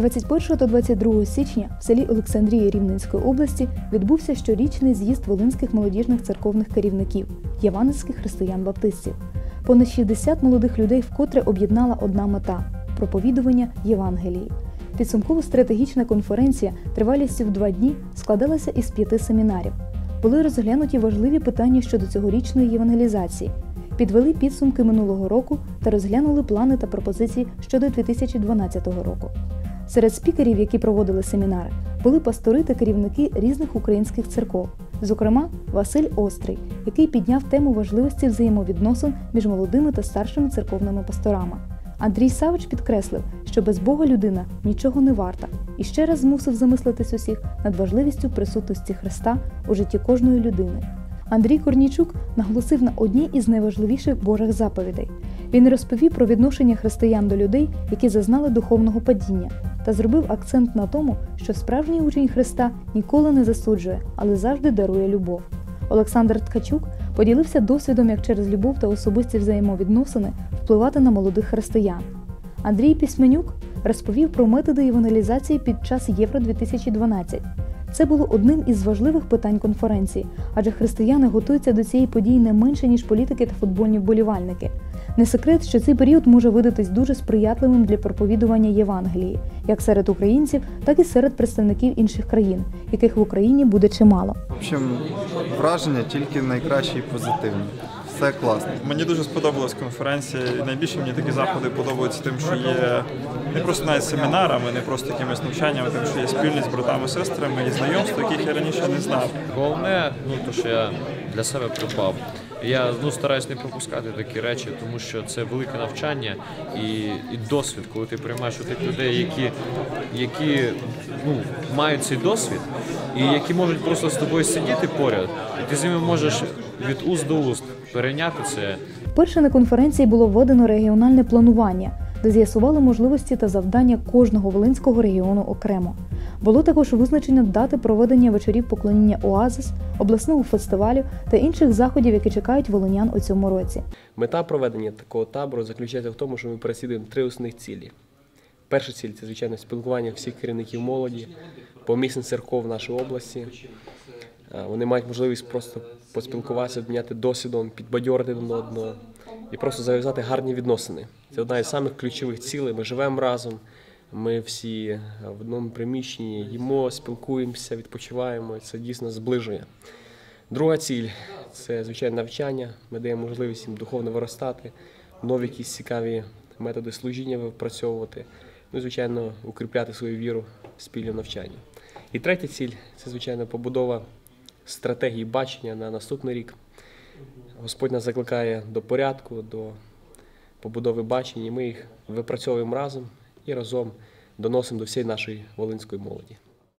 21 та 22 січня в селі Олександрії Рівненської області відбувся щорічний з'їзд волинських молодіжних церковних керівників євангельських християн-баптистів. Понад 60 молодих людей вкотре об'єднала одна мета проповідування Євангелії. Підсумково стратегічна конференція тривалістю в два дні складалася із п'яти семінарів. Були розглянуті важливі питання щодо цьогорічної євангелізації, підвели підсумки минулого року та розглянули плани та пропозиції щодо 2012 року. Серед спікерів, які проводили семінари, були пастори та керівники різних українських церков, зокрема Василь Острий, який підняв тему важливості взаємовідносин між молодими та старшими церковними пасторами. Андрій Савич підкреслив, що без Бога людина нічого не варта, і ще раз змусив замислитись усіх над важливістю присутності Христа у житті кожної людини. Андрій Корнійчук наголосив на одній із найважливіших Божих заповідей. Він розповів про відношення християн до людей, які зазнали духовного падіння, та зробив акцент на тому, що справжній учень Христа ніколи не засуджує, але завжди дарує любов. Олександр Ткачук поділився досвідом, як через любов та особисті взаємовідносини впливати на молодих християн. Андрій Пісьменюк розповів про методи євангелізації під час Євро 2012. Це було одним із важливих питань конференції, адже християни готуються до цієї події не менше ніж політики та футбольні вболівальники. Не секрет, що цей період може видатись дуже сприятливим для проповідування Євангелії, як серед українців, так і серед представників інших країн, яких в Україні буде чимало. В общем, враження тільки найкращі і позитивні. Все класно. Мені дуже сподобалась конференція. І найбільше мені такі заходи подобаються тим, що є не просто навіть семінарами, не просто якимись навчаннями, тим, що є спільність з братами, сестрами і знайомства, яких я раніше не знав. Головне, ну то що я для себе придбав. Я ну стараюсь не пропускати такі речі, тому що це велике навчання і, і досвід, коли ти приймаєш у тих людей, які, які ну, мають цей досвід, і які можуть просто з тобою сидіти поряд, і ти з ними можеш від уст до уст перейняти це. Перше на конференції було введено регіональне планування, де з'ясували можливості та завдання кожного волинського регіону окремо. Було також визначено дати проведення вечорів поклоніння Оазис, обласного фестивалю та інших заходів, які чекають волинян у цьому році. Мета проведення такого табору заключається в тому, що ми переслідуємо три основних цілі. Перша ціль це, звичайно, спілкування всіх керівників молоді, помісних церков в нашій області. Вони мають можливість просто поспілкуватися, обміняти досвідом, підбадьорити один одного і просто зав'язати гарні відносини. Це одна із самих ключових цілей. Ми живемо разом, ми всі в одному приміщенні їмо, спілкуємося, відпочиваємо. Це дійсно зближує. Друга ціль це звичайно навчання. Ми даємо можливість їм духовно виростати, нові якісь цікаві методи служіння випрацьовувати. Ну і звичайно, укріпляти свою віру в спільному навчанні. І третя ціль це звичайно побудова стратегії бачення на наступний рік. Господь нас закликає до порядку, до побудови бачень, і ми їх випрацьовуємо разом і разом доносимо до всієї нашої волинської молоді.